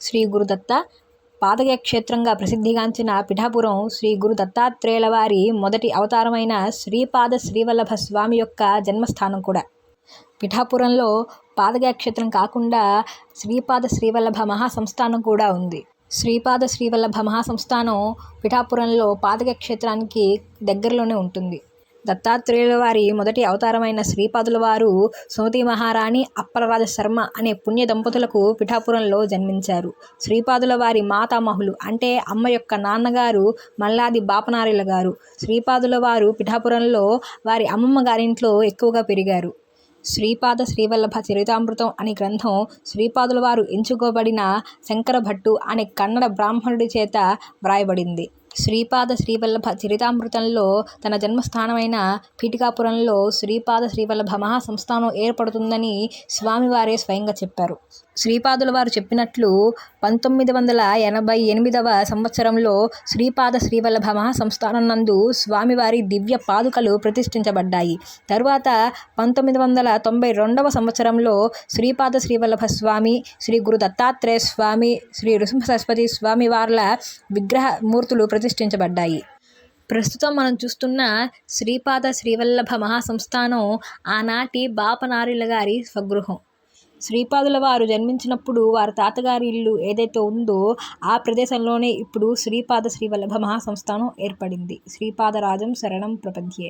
శ్రీ గురుదత్త పాదయ క్షేత్రంగా ప్రసిద్ధిగాంచిన పిఠాపురం శ్రీ గురు దత్తాత్రేయుల వారి మొదటి అవతారమైన శ్రీపాద శ్రీవల్లభ స్వామి యొక్క జన్మస్థానం కూడా. పిఠాపురంలో పాదగయ క్షేత్రం కాకుండా శ్రీపాద శ్రీవల్లభ మహాసంస్థానం కూడా ఉంది. శ్రీపాద శ్రీవల్లభ మహాసంస్థానం పిఠాపురంలో పాదగయ క్షేత్రానికి దగ్గరలోనే ఉంటుంది. దత్తాత్రేయుల వారి మొదటి అవతారమైన శ్రీపాదుల వారు సుమతి మహారాణి అప్పలరాజ శర్మ అనే పుణ్య దంపతులకు పిఠాపురంలో జన్మించారు. శ్రీపాదుల వారి మాతామహులు అంటే అమ్మ యొక్క నాన్నగారు మల్లాది బాపనారిల గారు. శ్రీపాదుల వారు పిఠాపురంలో వారి అమ్మమ్మ గారింట్లో ఎక్కువగా పెరిగారు. శ్రీపాద శ్రీవల్లభ చరితామృతం అనే గ్రంథం శ్రీపాదుల వారు ఎంచుకోబడిన శంకర భట్టు అనే కన్నడ బ్రాహ్మణుడి చేత వ్రాయబడింది. శ్రీపాద శ్రీవల్లభ చరితామృతంలో తన జన్మస్థానమైన పీఠికాపురంలో శ్రీపాద శ్రీవల్లభ మహాసంస్థానం ఏర్పడుతుందని స్వామివారే స్వయంగా చెప్పారు. శ్రీపాదుల వారు చెప్పినట్లు పంతొమ్మిది వందల ఎనభై ఎనిమిదవ సంవత్సరంలో శ్రీపాద శ్రీవల్లభ మహాసంస్థానం నందు స్వామివారి దివ్య పాదుకలు ప్రతిష్ఠించబడ్డాయి. తరువాత పంతొమ్మిది వందల తొంభై రెండవ సంవత్సరంలో శ్రీపాద శ్రీవల్లభ స్వామి శ్రీ గురు దత్తాత్రేయ స్వామి శ్రీ నృసింహ సరస్వతి స్వామి వార్ల విగ్రహ మూర్తులు ప్రతిష్ఠించబడ్డాయి ప్రస్తుతం మనం చూస్తున్న శ్రీపాద శ్రీవల్లభ మహాసంస్థానం ఆనాటి బాపనారిల గారి స్వగృహం. శ్రీపాదుల వారు జన్మించినప్పుడు వారి తాతగారి ఇల్లు ఏదైతే ఉందో ఆ ప్రదేశంలోనే ఇప్పుడు శ్రీపాద శ్రీవల్లభ మహాసంస్థానం ఏర్పడింది. శ్రీపాదరాజం శరణం ప్రపంచే.